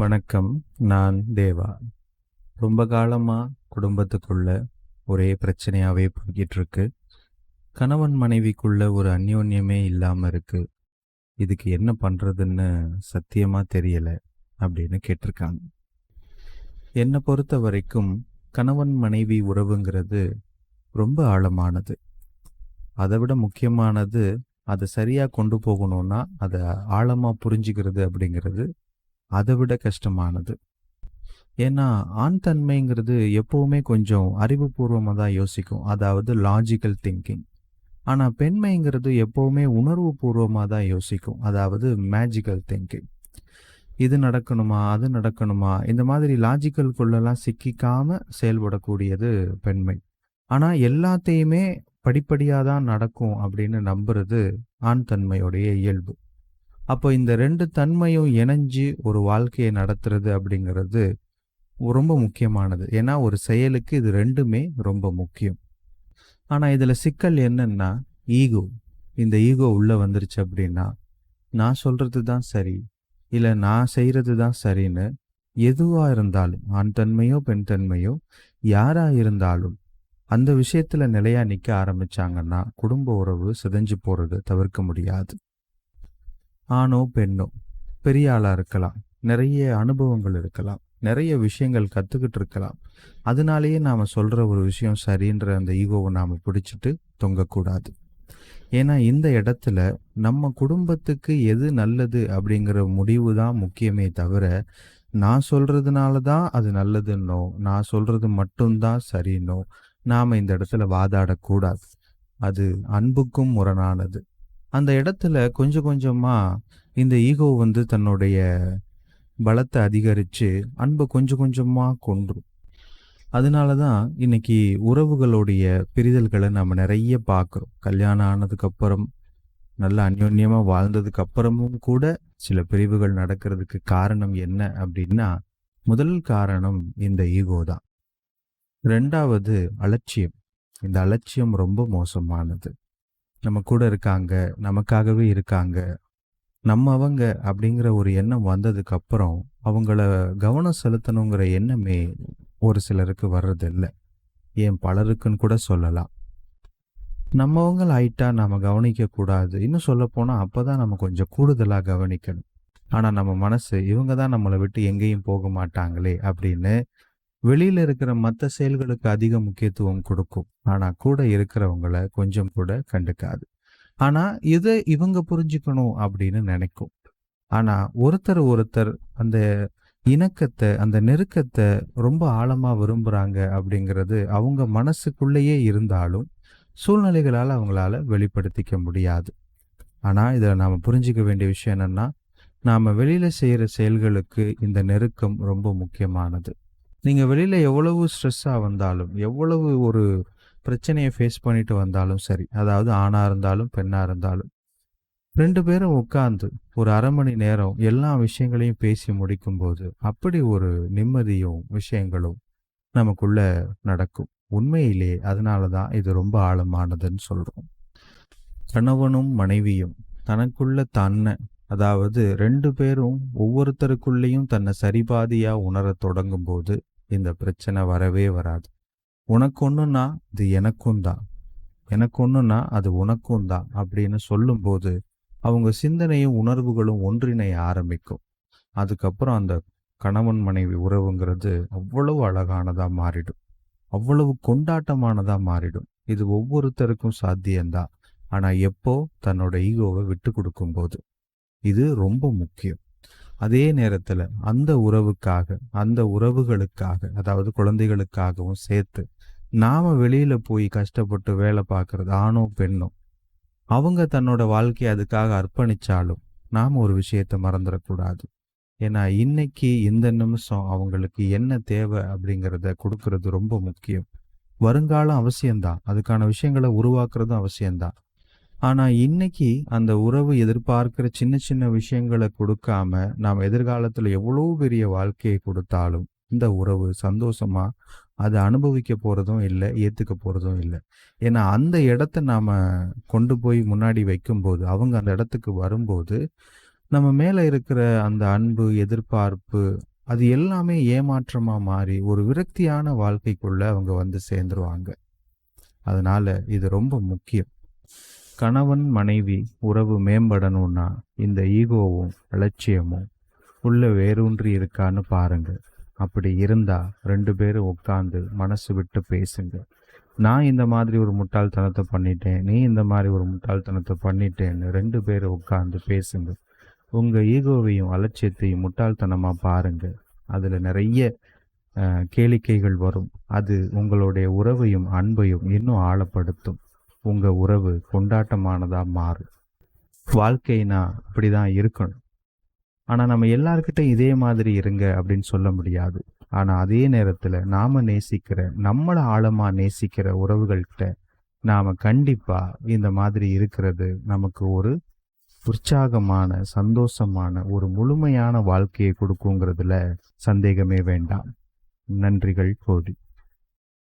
வணக்கம் நான் தேவா. ரொம்ப காலமாக குடும்பத்துக்குள்ள ஒரே பிரச்சனையாகவே போய்கிட்டு இருக்கு கணவன் மனைவிக்குள்ள ஒரு அந்யோன்யமே இல்லாமல் இருக்கு. இதுக்கு என்ன பண்ணுறதுன்னு சத்தியமாக தெரியலை அப்படின்னு கேட்டிருக்காங்க. என்னை பொறுத்த வரைக்கும் கணவன் மனைவி உறவுங்கிறது ரொம்ப ஆழமானது. அதை விட முக்கியமானது அதை சரியாக கொண்டு போகணும்னா அதை ஆழமாக புரிஞ்சுக்கிறது அப்படிங்கிறது அதை விட கஷ்டமானது. ஏன்னா ஆண் தன்மைங்கிறது எப்பவுமே கொஞ்சம் அறிவுபூர்வமாக தான் யோசிக்கும். அதாவது லாஜிக்கல் திங்கிங் ஆனால் பெண்மைங்கிறது எப்பவுமே உணர்வு பூர்வமாக தான் யோசிக்கும். அதாவது மேஜிக்கல் திங்கிங் இது நடக்கணுமா அது நடக்கணுமா இந்த மாதிரி லாஜிக்கல்குள்ளெல்லாம் சிக்கிக்காம செயல்படக்கூடியது பெண்மை. ஆனால் எல்லாத்தையுமே படிப்படியாக தான் நடக்கும் அப்படின்னு நம்புறது ஆண் தன்மையுடைய இயல்பு. அப்போ இந்த ரெண்டு தன்மையும் இணைஞ்சு ஒரு வாழ்க்கையை நடத்துறது அப்படிங்கிறது ரொம்ப முக்கியமானது. ஏன்னா ஒரு செயலுக்கு இது ரெண்டுமே ரொம்ப முக்கியம். ஆனால் இதில் சிக்கல் என்னன்னா ஈகோ. இந்த ஈகோ உள்ளே வந்துருச்சு அப்படின்னா நான் சொல்கிறது தான் சரி இல்லை நான் செய்கிறது தான் சரின்னு எதுவாக இருந்தாலும் ஆண் தன்மையோ பெண் தன்மையோ யாராக இருந்தாலும் அந்த விஷயத்தில் நிலையாக நிற்க ஆரம்பிச்சாங்கன்னா குடும்ப உறவு சிதைஞ்சு போகிறது தவிர்க்க முடியாது. ஆணோ பெண்ணோ பெரிய ஆளாக இருக்கலாம். நிறைய அனுபவங்கள் இருக்கலாம். நிறைய விஷயங்கள் கற்றுக்கிட்டு இருக்கலாம். அதனாலேயே நாம் சொல்கிற ஒரு விஷயம் சரின்ற அந்த ஈகோவை நாம் பிடிச்சிட்டு தொங்கக்கூடாது. ஏன்னா இந்த இடத்துல நம்ம குடும்பத்துக்கு எது நல்லது அப்படிங்கிற முடிவு தான் முக்கியமே தவிர நான் சொல்கிறதுனால தான் அது நல்லதுன்னோ நான் சொல்கிறது மட்டும்தான் சரின்னோ நாம் இந்த இடத்துல வாதாடக்கூடாது. அது அன்புக்கும் முரணானது. அந்த இடத்துல கொஞ்சம் கொஞ்சமாக இந்த ஈகோ வந்து தன்னுடைய பலத்தை அதிகரித்து அன்பை கொஞ்சம் கொஞ்சமாக கொன்றும். அதனால தான் இன்னைக்கு உறவுகளுடைய பிரிதல்களை நம்ம நிறைய பார்க்குறோம் கல்யாணம் ஆனதுக்கப்புறம் நல்ல அந்யோன்யமாக வாழ்ந்ததுக்கு அப்புறமும் கூட சில பிரிவுகள் நடக்கிறதுக்கு காரணம் என்ன அப்படின்னா முதல் காரணம் இந்த ஈகோ தான். ரெண்டாவது அலட்சியம். இந்த அலட்சியம் ரொம்ப மோசமானது. நம்ம கூட இருக்காங்க நமக்காகவே இருக்காங்க. நம்ம அவங்க அப்படிங்கிற ஒரு எண்ணம் வந்ததுக்கு அப்புறம் அவங்கள கவனம் செலுத்தணுங்கிற எண்ணமே ஒரு சிலருக்கு வர்றதில்லை. ஏன் பலருக்குன்னு கூட சொல்லலாம். நம்மவங்கள் ஆயிட்டா நாம் கவனிக்க கூடாது. இன்னும் சொல்ல அப்போ தான் நம்ம கொஞ்சம் கூடுதலாக கவனிக்கணும். ஆனால் நம்ம மனசு இவங்க தான் நம்மளை விட்டு எங்கேயும் போக மாட்டாங்களே அப்படின்னு வெளியில இருக்கிற மற்ற செயல்களுக்கு அதிக முக்கியத்துவம் கொடுக்கும். ஆனா கூட இருக்கிறவங்கள கொஞ்சம் கூட கண்டுக்காது. ஆனா இதை இவங்க புரிஞ்சுக்கணும் அப்படின்னு நினைக்கும். ஆனா ஒருத்தர் ஒருத்தர் அந்த இணக்கத்தை அந்த நெருக்கத்தை ரொம்ப ஆழமா விரும்புறாங்க அப்படிங்கிறது அவங்க மனசுக்குள்ளேயே இருந்தாலும் சூழ்நிலைகளால் அவங்களால வெளிப்படுத்திக்க முடியாது. ஆனால் இதில் நாம் புரிஞ்சிக்க வேண்டிய விஷயம் என்னென்னா நாம் வெளியில் செய்கிற செயல்களுக்கு இந்த நெருக்கம் ரொம்ப முக்கியமானது. நீங்கள் வெளியில் எவ்வளவு ஸ்ட்ரெஸ்ஸாக வந்தாலும் எவ்வளவு ஒரு பிரச்சனையை ஃபேஸ் பண்ணிட்டு வந்தாலும் சரி அதாவது ஆணாக இருந்தாலும் பெண்ணாக இருந்தாலும் ரெண்டு பேரும் உட்கார்ந்து ஒரு அரை மணி நேரம் எல்லா விஷயங்களையும் பேசி முடிக்கும்போது அப்படி ஒரு நிம்மதியும் விஷயங்களும் நமக்குள்ள நடக்கும். உண்மையிலே அதனால தான் இது ரொம்ப ஆழமானதுன்னு சொல்கிறோம் கணவனும் மனைவியும் தனக்குள்ள தன்னை அதாவது ரெண்டு பேரும் ஒவ்வொருத்தருக்குள்ளேயும் தன்னை சரிபாதியாக உணரத் தொடங்கும் போது இந்த பிரச்சனை வரவே வராது. உனக்கு ஒன்றுன்னா இது எனக்கும் தான். எனக்கு ஒன்றுன்னா அது உனக்கும் தான் அப்படின்னு சொல்லும்போது அவங்க சிந்தனையும் உணர்வுகளும் ஒன்றிணைய ஆரம்பிக்கும். அதுக்கப்புறம் அந்த கணவன் மனைவி உறவுங்கிறது அவ்வளவு அழகானதாக மாறிடும். அவ்வளவு கொண்டாட்டமானதாக மாறிடும். இது ஒவ்வொருத்தருக்கும் சாத்தியம்தான். ஆனால் எப்போ தன்னோட ஈகோவை விட்டு கொடுக்கும்போது. இது ரொம்ப முக்கியம். அதே நேரத்துல அந்த உறவுக்காக அந்த உறவுகளுக்காக அதாவது குழந்தைகளுக்காகவும் சேர்த்து நாம வெளியில போய் கஷ்டப்பட்டு வேலை பார்க்கறது ஆணோ பெண்ணோ அவங்க தன்னோட வாழ்க்கையை அதுக்காக அர்ப்பணிச்சாலும் நாம ஒரு விஷயத்த மறந்துடக்கூடாது. ஏன்னா இன்னைக்கு இந்த நிமிஷம் அவங்களுக்கு என்ன தேவை அப்படிங்கிறத கொடுக்கறது ரொம்ப முக்கியம். வருங்காலம் அவசியம்தான். அதுக்கான விஷயங்களை உருவாக்குறதும் அவசியம்தான். ஆனால் இன்னைக்கு அந்த உறவு எதிர்பார்க்கிற சின்ன சின்ன விஷயங்களை கொடுக்காம நாம் எதிர்காலத்தில் எவ்வளோ பெரிய வாழ்க்கையை கொடுத்தாலும் இந்த உறவு சந்தோஷமா அதை அனுபவிக்க போகிறதும் இல்லை ஏற்றுக்க போகிறதும் இல்லை. ஏன்னா அந்த இடத்த நாம் கொண்டு போய் முன்னாடி வைக்கும்போது அவங்க அந்த இடத்துக்கு வரும்போது நம்ம மேலே இருக்கிற அந்த அன்பு எதிர்பார்ப்பு அது எல்லாமே ஏமாற்றமாக மாறி ஒரு விரக்தியான வாழ்க்கைக்குள்ளே அவங்க வந்து சேர்ந்துருவாங்க. அதனால் இது ரொம்ப முக்கியம். கணவன் மனைவி உறவு மேம்படணும்னா இந்த ஈகோவும் அலட்சியமும் உள்ள வேரூன்றி இருக்கான்னு பாருங்க. அப்படி இருந்தா ரெண்டு பேரும் உட்காந்து மனசு விட்டு பேசுங்க. நான் இந்த மாதிரி ஒரு முட்டாள்தனத்தை பண்ணிட்டேன் நீ இந்த மாதிரி ஒரு முட்டாள்தனத்தை பண்ணிட்டேன்னு ரெண்டு பேரும் உட்காந்து பேசுங்க. உங்க ஈகோவையும் அலட்சியத்தையும் முட்டாள்தனமா பாருங்க. அதுல நிறைய கேளிக்கைகள் வரும். அது உங்களுடைய உறவையும் அன்பையும் இன்னும் ஆழப்படுத்தும். உங்க உறவு கொண்டாட்டமானதா மாறும் வாழ்க்கைனா அப்படிதான் இருக்கணும். ஆனா நம்ம எல்லாருக்கிட்ட இதே மாதிரி இருங்க அப்படின்னு சொல்ல முடியாது. ஆனா அதே நேரத்துல நாம நேசிக்கிற நம்மளை ஆழமா நேசிக்கிற உறவுகள்கிட்ட நாம கண்டிப்பா இந்த மாதிரி இருக்கிறது நமக்கு ஒரு உற்சாகமான சந்தோஷமான ஒரு முழுமையான வாழ்க்கையை கொடுக்குங்கிறதுல சந்தேகமே வேண்டாம். நன்றிகள் கோடி